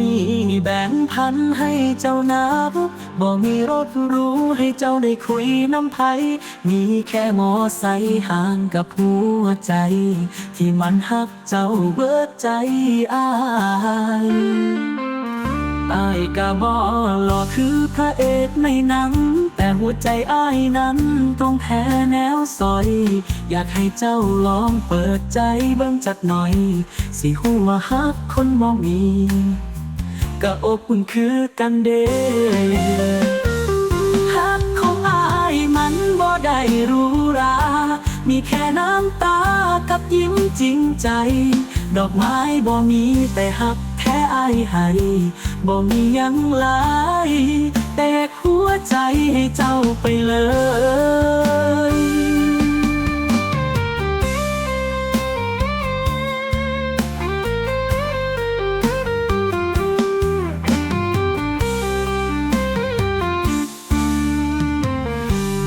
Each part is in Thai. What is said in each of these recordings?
มีแบ่งพันให้เจ้านับบ่มีรถรู้ให้เจ้าได้คุยน้ำไผมีแค่มอไซค์ห่างกับหัวใจ ที่มันหักเจ้าเบิดใจอายอายกะบ่หล่อคือพระเอกในหนัง หัวใจอายนั้นต้องแพ้แนวซอย อยากให้เจ้าลองเปิดใจเบิ่งจักหน่อย สิหูว่าฮักคนบ่มีก็อบอุ่นคือกันเด้ฮักของอายมันบ่ได้รูหรา มีแค่น้ำตากับยิ้มจริงใจ ดอกไม้บ่มีแต่ฮักแค่อายให้บ่มียังหลายแต่หัว ใจให้เจ้าไปเลย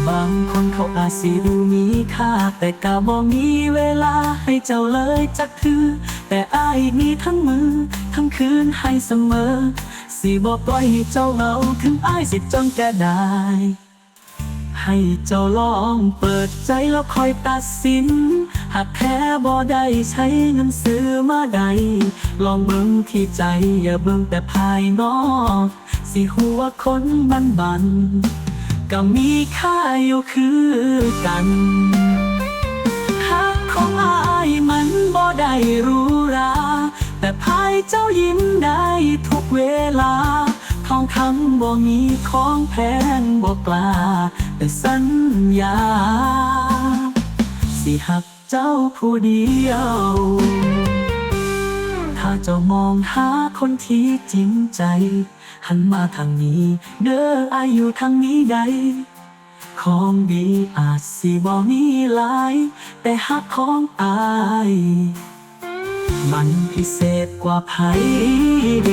บางคนเขาอาจสิดูมีค่า แต่กะบ่มีเวลาให้เจ้าเลยจักคือ แต่อายมีทั้งมือ ทั้งคืนให้เสมอ สิบอกปล่อยให้เจ้าเหงาถึงอายสิจนแก่ได้ ให้เจ้าลองเปิดใจแล้วคอยตัดสิน หากแพ้บ่ได้ใช้เงินซื้อมาใด ลองเบิ่งที่ใจอย่าเบิ่งแต่ภายนอก สิหัวคนบันบัน ก็มีค่าอยู่คือกันหักของอายมันบ่ได้รู้รา แต่พายเจ้ายิ้ม เวลา ทองคำบ่มีของแพงบ่กล้า แต่สัญญา สิหักเจ้าผู้เดียว ถ้าเจ้ามองหาคนที่จริงใจ หันมาทางนี้ เด้ออายุทางนี้ใดของดีอาจสิบ่มีหลาย แต่หักของอาย มันพิเศษกว่าไผเด